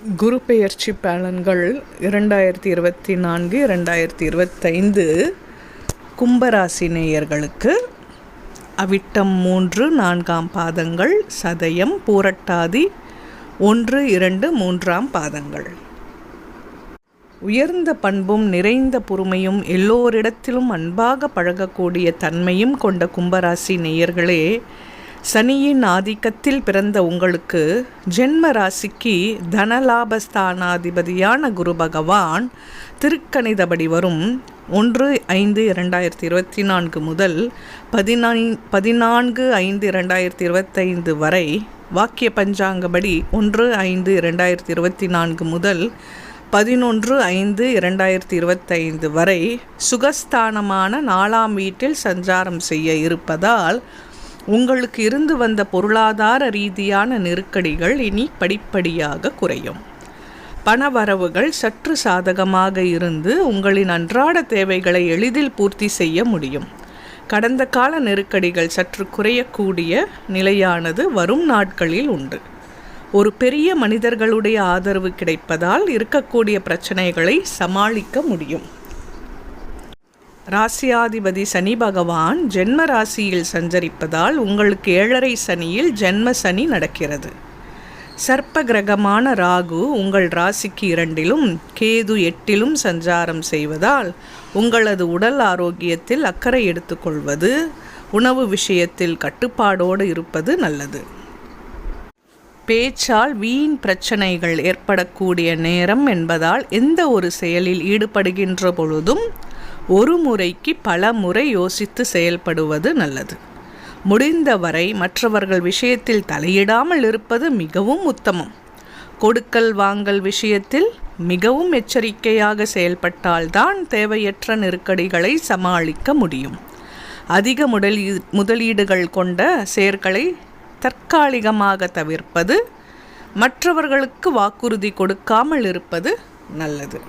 குரு பெயர்ச்சி பலன்கள் இரண்டாயிரத்தி இருபத்தி நான்கு இரண்டாயிரத்தி இருபத்தைந்து கும்பராசி நேயர்களுக்கு அவிட்டம் மூன்று நான்காம் பாதங்கள் சதயம் பூரட்டாதி ஒன்று இரண்டு மூன்றாம் பாதங்கள். உயர்ந்த பண்பும் நிறைந்த பொறுமையும் எல்லோரிடத்திலும் அன்பாக பழகக்கூடிய தன்மையும் கொண்ட கும்பராசி நேயர்களே சனியின் ஆதிக்கத்தில் பிறந்த உங்களுக்கு ஜென்ம ராசிக்கு தனலாபஸ்தானாதிபதியான குரு பகவான் திருக்கணிதபடி வரும் ஒன்று ஐந்து இரண்டாயிரத்தி இருபத்தி நான்கு முதல் பதினான் பதினான்கு ஐந்து இரண்டாயிரத்தி இருபத்தைந்து வரை வாக்கிய பஞ்சாங்கபடி ஒன்று ஐந்து இரண்டாயிரத்தி இருபத்தி நான்கு முதல் பதினொன்று ஐந்து இரண்டாயிரத்தி இருபத்தைந்து வரை சுகஸ்தானமான நாலாம் வீட்டில் சஞ்சாரம் செய்ய இருப்பதால் உங்களுக்கு இருந்து வந்த பொருளாதார ரீதியான நெருக்கடிகள் இனி படிப்படியாக குறையும். பணவரவுகள் சற்று சாதகமாக இருந்து உங்களின் அன்றாட தேவைகளை எளிதில் பூர்த்தி செய்ய முடியும். கடந்த கால நெருக்கடிகள் சற்று குறையக்கூடிய நிலையானது வரும் நாட்களில் உண்டு. ஒரு பெரிய மனிதர்களுடைய ஆதரவு கிடைப்பதால் இருக்கக்கூடிய பிரச்சனைகளை சமாளிக்க முடியும். ராசியாதிபதி சனி பகவான் ஜென்ம ராசியில் சஞ்சரிப்பதால் உங்களுக்கு ஏழரை சனியில் ஜென்ம சனி நடக்கிறது. சர்ப்ப கிரகமான ராகு உங்கள் ராசிக்கு இரண்டிலும் கேது எட்டிலும் சஞ்சாரம் செய்வதால் உங்களது உடல் ஆரோக்கியத்தில் அக்கறை எடுத்துக்கொள்வது உணவு விஷயத்தில் கட்டுப்பாடோடு இருப்பது நல்லது. பேச்சால் வீண் பிரச்சனைகள் ஏற்படக்கூடிய நேரம் என்பதால் எந்த ஒரு செயலில் ஈடுபடுகின்ற பொழுதும் ஒரு முறைக்கு பல முறை யோசித்து செயல்படுவது நல்லது. முடிந்தவரை மற்றவர்கள் விஷயத்தில் தலையிடாமல் இருப்பது மிகவும் உத்தமம். கொடுக்கல் வாங்கல் விஷயத்தில் மிகவும் எச்சரிக்கையாக செயல்பட்டால்தான் தேவையற்ற நெருக்கடிகளை சமாளிக்க முடியும். அதிக முதலீ முதலீடுகள் கொண்ட செயற்களை தற்காலிகமாக தவிர்ப்பது மற்றவர்களுக்கு வாக்குறுதி கொடுக்காமல் இருப்பது நல்லது.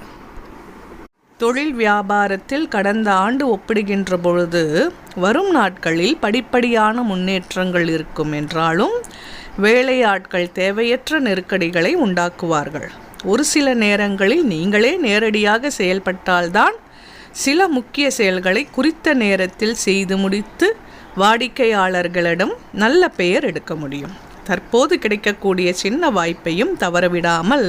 தொழில் வியாபாரத்தில் கடந்த ஆண்டு ஒப்பிடுகின்ற பொழுது வரும் நாட்களில் படிப்படியான முன்னேற்றங்கள் இருக்கும் என்றாலும் வேலையாட்கள் தேவையற்ற நெருக்கடிகளை உண்டாக்குவார்கள். ஒரு சில நேரங்களில் நீங்களே நேரடியாக செயல்பட்டால்தான் சில முக்கிய செயல்களை குறித்த நேரத்தில் செய்து முடித்து வாடிக்கையாளர்களிடம் நல்ல பெயர் எடுக்க முடியும். தற்போது கிடைக்கக்கூடிய சின்ன வாய்ப்பையும் தவறவிடாமல்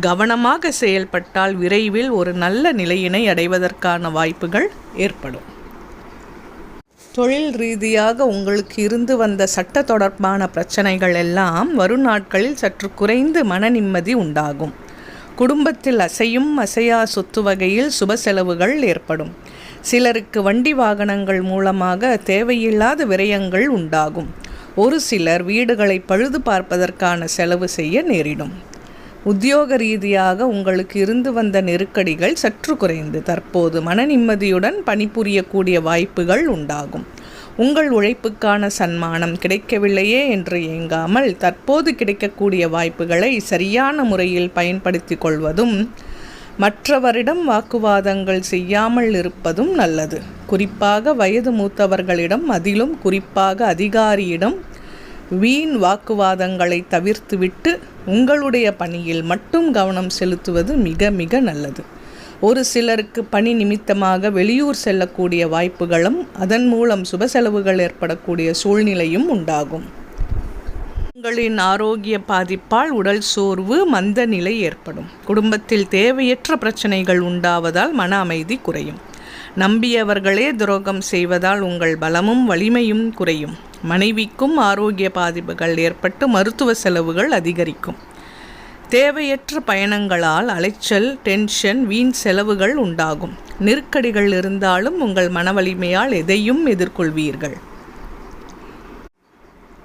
கவனமாக செயல்பட்டால் விரைவில் ஒரு நல்ல நிலையினை அடைவதற்கான வாய்ப்புகள் ஏற்படும். தொழில் ரீதியாக உங்களுக்கு இருந்து வந்த சட்ட தொடர்பான பிரச்சனைகள் எல்லாம் வரும் நாட்களில் சற்று குறைந்து மன நிம்மதி உண்டாகும். குடும்பத்தில் அசையும் அசையா சொத்து வகையில் சுப செலவுகள் ஏற்படும். சிலருக்கு வண்டி வாகனங்கள் மூலமாக தேவையில்லாத விரயங்கள் உண்டாகும். ஒரு சிலர் வீடுகளை பழுது பார்ப்பதற்கான செலவு செய்ய நேரிடும். உத்தியோக ரீதியாக உங்களுக்கு இருந்து வந்த நெருக்கடிகள் சற்று குறைந்து தற்போது மன நிம்மதியுடன் பணிபுரியக்கூடிய வாய்ப்புகள் உண்டாகும். உங்கள் உழைப்புக்கான சன்மானம் கிடைக்கவில்லையே என்று ஏங்காமல் தற்போது கிடைக்கக்கூடிய வாய்ப்புகளை சரியான முறையில் பயன்படுத்தி கொள்வதும் மற்றவரிடம் வாக்குவாதங்கள் செய்யாமல் இருப்பதும் நல்லது. குறிப்பாக வயது மூத்தவர்களிடம் அதிலும் குறிப்பாக அதிகாரியிடம் வீண் வாக்குவாதங்களை தவிர்த்துவிட்டு உங்களுடைய பணியில் மட்டும் கவனம் செலுத்துவது மிக மிக நல்லது. ஒரு சிலருக்கு பணி நிமித்தமாக வெளியூர் செல்லக்கூடிய வாய்ப்புகளும் அதன் மூலம் சுப செலவுகள் ஏற்படக்கூடிய சூழ்நிலையும் உண்டாகும். உங்களின் ஆரோக்கிய பாதிப்பால் உடல் சோர்வு மந்த நிலை ஏற்படும். குடும்பத்தில் தேவையற்ற பிரச்சனைகள் உண்டாவதால் மன அமைதி குறையும். நம்பியவர்களே துரோகம் செய்வதால் உங்கள் பலமும் வலிமையும் குறையும். மனைவிக்கும் ஆரோக்கிய பாதிப்புகள் ஏற்பட்டு மருத்துவ செலவுகள் அதிகரிக்கும். தேவையற்ற பயணங்களால் அலைச்சல் டென்ஷன் வீண் செலவுகள் உண்டாகும். நெருக்கடிகள் இருந்தாலும் உங்கள் மன வலிமையால் எதையும் எதிர்கொள்வீர்கள்.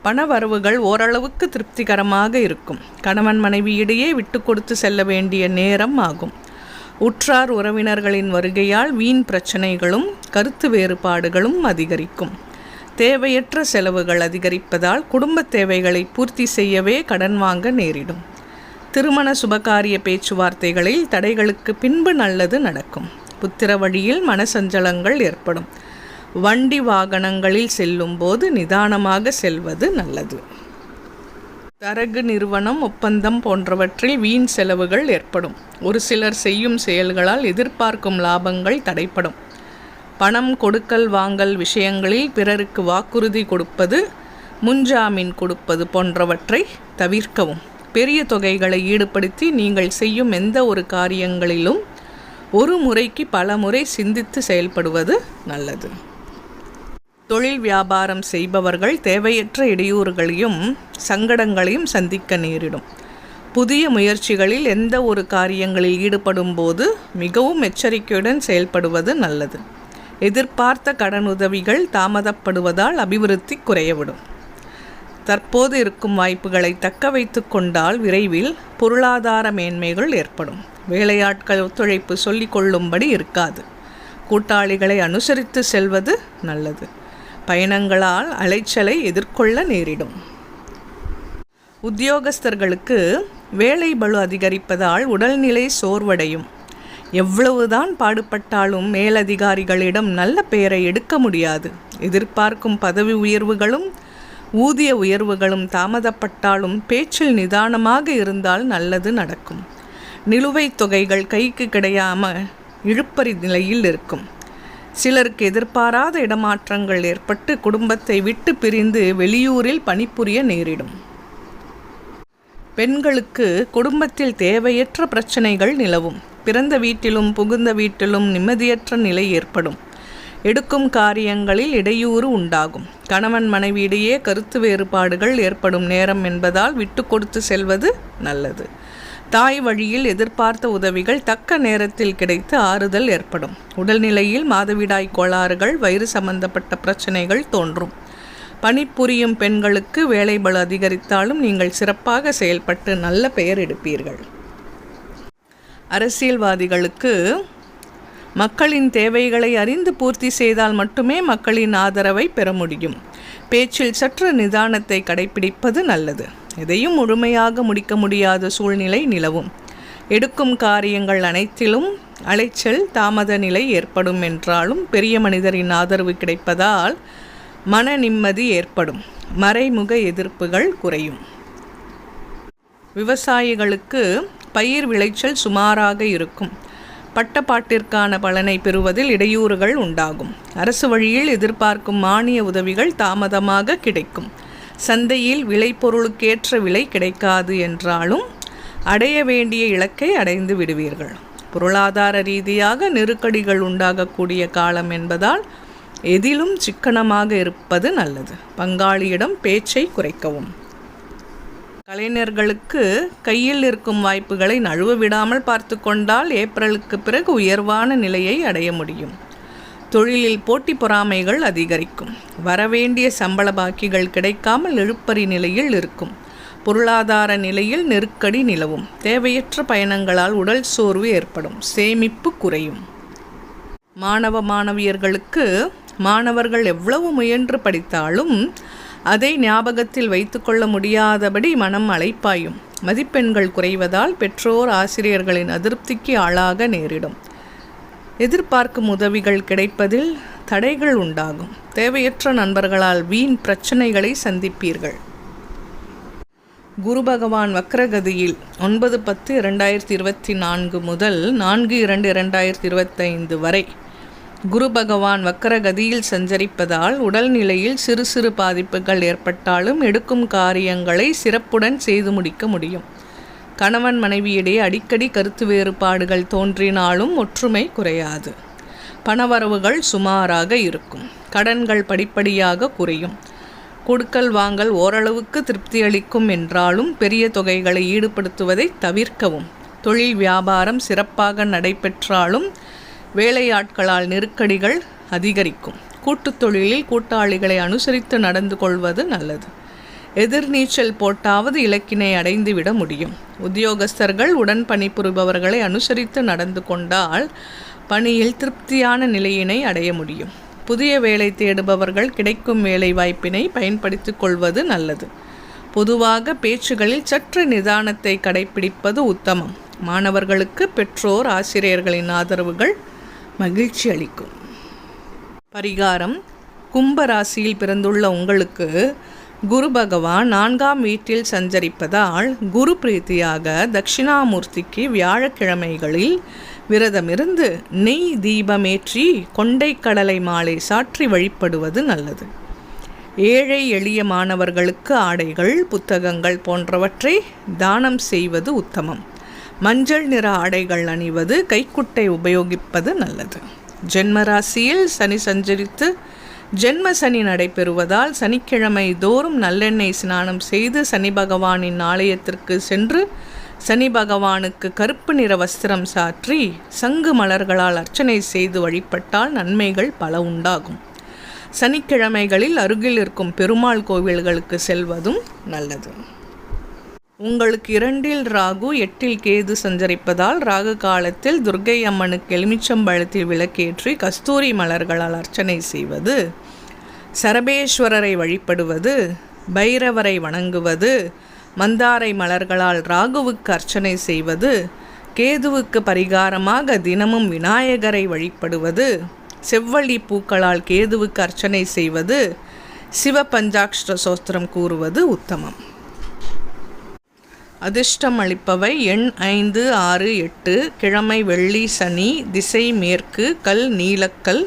பண வரவுகள் ஓரளவுக்கு திருப்திகரமாக இருக்கும். கணவன் மனைவியிடையே விட்டு கொடுத்து செல்ல வேண்டிய நேரம் ஆகும். உற்றார் உறவினர்களின் வருகையால் வீண் பிரச்சனைகளும் கருத்து வேறுபாடுகளும் அதிகரிக்கும். தேவையற்ற செலவுகள் அதிகரிப்பதால் குடும்ப தேவைகளை பூர்த்தி செய்யவே கடன் வாங்க நேரிடும். திருமண சுபகாரிய பேச்சுவார்த்தைகளில் தடைகளுக்கு பின்பு நல்லது நடக்கும். புத்திர வழியில் மனசஞ்சலங்கள் ஏற்படும். வண்டி வாகனங்களில் செல்லும்போது நிதானமாக செல்வது நல்லது. தரகு நிறுவனம் ஒப்பந்தம் போன்றவற்றில் வீண் செலவுகள் ஏற்படும். ஒரு சிலர் செய்யும் செயல்களால் எதிர்பார்க்கும் லாபங்கள் தடைப்படும் பணம் கொடுக்கல் வாங்கல் விஷயங்களில் பிறருக்கு வாக்குறுதி கொடுப்பது முன்ஜாமீன் கொடுப்பது போன்றவற்றை தவிர்க்கவும். பெரிய தொகைகளை ஈடுபடுத்தி நீங்கள் செய்யும் எந்த ஒரு காரியங்களிலும் ஒரு முறைக்கு பல முறை சிந்தித்து செயல்படுவது நல்லது. தொழில் வியாபாரம் செய்பவர்கள் தேவையற்ற இடையூறுகளையும் சங்கடங்களையும் சந்திக்க நேரிடும். புதிய முயற்சிகளில் எந்த ஒரு காரியங்களில் ஈடுபடும் போது மிகவும் எச்சரிக்கையுடன் செயல்படுவது நல்லது. எதிர்பார்த்த கடனுதவிகள் தாமதப்படுவதால் அபிவிருத்தி குறையவிடும். தற்போது இருக்கும் வாய்ப்புகளை தக்க வைத்து கொண்டால் விரைவில் பொருளாதார மேன்மைகள் ஏற்படும். வேலையாட்கள் ஒத்துழைப்பு சொல்லிக் கொள்ளும்படி இருக்காது. கூட்டாளிகளை அனுசரித்து செல்வது நல்லது. பயணங்களால் அலைச்சலை எதிர்கொள்ள நேரிடும். உத்தியோகஸ்தர்களுக்கு வேலை பளு அதிகரிப்பதால் உடல்நிலை சோர்வடையும். எவ்வளவுதான் பாடுபட்டாலும் மேலதிகாரிகளிடம் நல்ல பெயரை எடுக்க முடியாது. எதிர்பார்க்கும் பதவி உயர்வுகளும் ஊதிய உயர்வுகளும் தாமதப்பட்டாலும் பேச்சில் நிதானமாக இருந்தால் நல்லது நடக்கும். நிலுவைத் தொகைகள் கைக்கு கிடையாமல் இழுப்பறி நிலையில் இருக்கும். சிலருக்கு எதிர்பாராத இடமாற்றங்கள் ஏற்பட்டு குடும்பத்தை விட்டு பிரிந்து வெளியூரில் பணிபுரிய நேரிடும். பெண்களுக்கு குடும்பத்தில் தேவையற்ற பிரச்சனைகள் நிலவும். பிறந்த வீட்டிலும் புகுந்த வீட்டிலும் நிம்மதியற்ற நிலை ஏற்படும். எடுக்கும் காரியங்களில் இடையூறு உண்டாகும். கணவன் மனைவியிடையே கருத்து வேறுபாடுகள் ஏற்படும் நேரம் என்பதால் விட்டு கொடுத்து செல்வது நல்லது. தாய் வழியில் எதிர்பார்த்த உதவிகள் தக்க நேரத்தில் கிடைத்து ஆறுதல் ஏற்படும். உடல்நிலையில் மாதவிடாய் கோளாறுகள் வயிறு சம்பந்தப்பட்ட பிரச்சனைகள் தோன்றும். பணிபுரியும் பெண்களுக்கு வேலைபளு அதிகரித்தாலும் நீங்கள் சிறப்பாக செயல்பட்டு நல்ல பெயர் எடுப்பீர்கள். அரசியல்வாதிகளுக்கு மக்களின் தேவைகளை அறிந்து பூர்த்தி செய்தால் மட்டுமே மக்களின் ஆதரவை பெற முடியும். பேச்சில் சற்று நிதானத்தை கடைபிடிப்பது நல்லது. எதையும் முழுமையாக முடிக்க முடியாத சூழ்நிலை நிலவும். எடுக்கும் காரியங்கள் அனைத்திலும் அலைச்சல் தாமத நிலை ஏற்படும் என்றாலும் பெரிய மனிதரின் ஆதரவு கிடைப்பதால் மன நிம்மதி ஏற்படும். மறைமுக எதிர்ப்புகள் குறையும். விவசாயிகளுக்கு பயிர் விளைச்சல் சுமாராக இருக்கும். பட்டப்பாட்டிற்கான பலனை பெறுவதில் இடையூறுகள் உண்டாகும். அரசு வழியில் எதிர்பார்க்கும் மானிய உதவிகள் தாமதமாக கிடைக்கும். சந்தையில் விளைபொருளுக்கேற்ற விலை கிடைக்காது என்றாலும் அடைய வேண்டிய இலக்கை அடைந்து விடுவீர்கள். பொருளாதார ரீதியாக நெருக்கடிகள் உண்டாகக்கூடிய காலம் என்பதால் எதிலும் சிக்கனமாக இருப்பது நல்லது. பங்காளியிடம் பேச்சை குறைக்கவும். கலைஞர்களுக்கு கையில் இருக்கும் வாய்ப்புகளை நழுவ விடாமல் பார்த்து கொண்டால் ஏப்ரலுக்கு பிறகு உயர்வான நிலையை அடைய முடியும். தொழிலில் போட்டி பொறாமைகள் அதிகரிக்கும். வரவேண்டிய சம்பள பாக்கிகள் கிடைக்காமல் இழுப்பறி நிலையில் இருக்கும். பொருளாதார நிலையில் நெருக்கடி நிலவும். தேவையற்ற பயணங்களால் உடல் சோர்வு ஏற்படும். சேமிப்பு குறையும். மாணவ மாணவியர்களுக்கு மாணவர்கள் எவ்வளவு முயன்று படித்தாலும் அதை ஞாபகத்தில் வைத்துக்கொள்ள முடியாதபடி மனம் அழைப்பாயும் மதிப்பெண்கள் குறைவதால் பெற்றோர் ஆசிரியர்களின் அதிருப்திக்கு ஆளாக நேரிடும். எதிர்பார்க்கும் உதவிகள் கிடைப்பதில் தடைகள் உண்டாகும். தேவையற்ற நண்பர்களால் வீண் பிரச்சனைகளை சந்திப்பீர்கள். குரு பகவான் வக்ரகதியில் ஒன்பது பத்து இரண்டாயிரத்தி இருபத்தி நான்கு முதல் நான்கு இரண்டு இரண்டாயிரத்தி இருபத்தைந்து வரை குரு பகவான் வக்கரகதியில் சஞ்சரிப்பதால் உடல்நிலையில் சிறு சிறு பாதிப்புகள் ஏற்பட்டாலும் எடுக்கும் காரியங்களை சிறப்புடன் செய்து முடிக்க முடியும். கணவன் மனைவியிடையே அடிக்கடி கருத்து வேறுபாடுகள் தோன்றினாலும் ஒற்றுமை குறையாது. பணவரவுகள் சுமாராக இருக்கும். கடன்கள் படிப்படியாக குறையும். கொடுக்கல் வாங்கல் ஓரளவுக்கு திருப்தி அளிக்கும் என்றாலும் பெரிய தொகைகளை ஈடுபடுத்துவதை தவிர்க்கவும் தொழில் வியாபாரம் சிறப்பாக நடைபெற்றாலும் வேலையாட்களால் நெருக்கடிகள் அதிகரிக்கும். கூட்டுத் தொழிலில் கூட்டாளிகளை அனுசரித்து நடந்து கொள்வது நல்லது. எதிர்நீச்சல் போட்டாவது இலக்கினை அடைந்துவிட முடியும். உத்தியோகஸ்தர்கள் உடன் பணிபுரிபவர்களை அனுசரித்து நடந்து கொண்டால் பணியில் திருப்தியான நிலையினை அடைய முடியும். புதிய வேலை தேடுபவர்கள் கிடைக்கும் வேலை வாய்ப்பினை பயன்படுத்தி கொள்வது நல்லது. பொதுவாக பேச்சுகளில் சற்று நிதானத்தை கடைபிடிப்பது உத்தமம். மாணவர்களுக்கு பெற்றோர் ஆசிரியர்களின் ஆதரவுகள் மகிழ்ச்சி அளிக்கும். பரிகாரம். கும்பராசியில் பிறந்துள்ள உங்களுக்கு குரு பகவான் நான்காம் வீட்டில் சஞ்சரிப்பதால் குரு பிரீத்தியாக தட்சிணாமூர்த்திக்கு வியாழக்கிழமைகளில் விரதமிருந்து நெய் தீபமேற்றி கொண்டைக்கடலை மாலை சாற்றி வழிபடுவது நல்லது. ஏழை எளிய மாணவர்களுக்கு ஆடைகள் புத்தகங்கள் போன்றவற்றை தானம் செய்வது உத்தமம். மஞ்சள் நிற ஆடைகள் அணிவது கைக்குட்டை உபயோகிப்பது நல்லது. ஜென்மராசியில் சனி சஞ்சரித்து ஜென்ம சனி நடைபெறுவதால் சனிக்கிழமை தோறும் நல்லெண்ணெய் ஸ்நானம் செய்து சனி பகவானின் ஆலயத்திற்கு சென்று சனி பகவானுக்கு கருப்பு நிற வஸ்திரம் சாற்றி சங்கு மலர்களால் அர்ச்சனை செய்து வழிபட்டால் நன்மைகள் பல உண்டாகும். சனிக்கிழமைகளில் அருகில் இருக்கும் பெருமாள் கோவில்களுக்கு செல்வதும் நல்லது. உங்களுக்கு இரண்டில் ராகு எட்டில் கேது சஞ்சரிப்பதால் ராகு காலத்தில் துர்க்கை அம்மனுக்கு எலுமிச்சம்பழத்தில் விளக்கேற்றி கஸ்தூரி மலர்களால் அர்ச்சனை செய்வது. சரபேஸ்வரரை வழிபடுவது. பைரவரை வணங்குவது. மந்தாரை மலர்களால் ராகுவுக்கு அர்ச்சனை செய்வது. கேதுவுக்கு பரிகாரமாக தினமும் விநாயகரை வழிபடுவது. செவ்வள்ளி பூக்களால் கேதுவுக்கு அர்ச்சனை செய்வது. சிவ பஞ்சாக்ஷர சோஸ்திரம் கூறுவது உத்தமம். அதிர்ஷ்டம் அளிப்பவை எண் ஐந்து ஆறு எட்டு கிழமை வெள்ளி சனி திசை மேற்கு கல் நீலக்கல்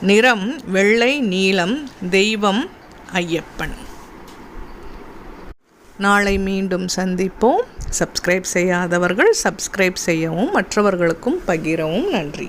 நிறம் வெள்ளை நீலம் தெய்வம் ஐயப்பன். நாளை மீண்டும் சந்திப்போம். சப்ஸ்கிரைப் செய்யாதவர்கள் சப்ஸ்கிரைப் செய்யவும் மற்றவர்களுக்கும் பகிரவும் நன்றி.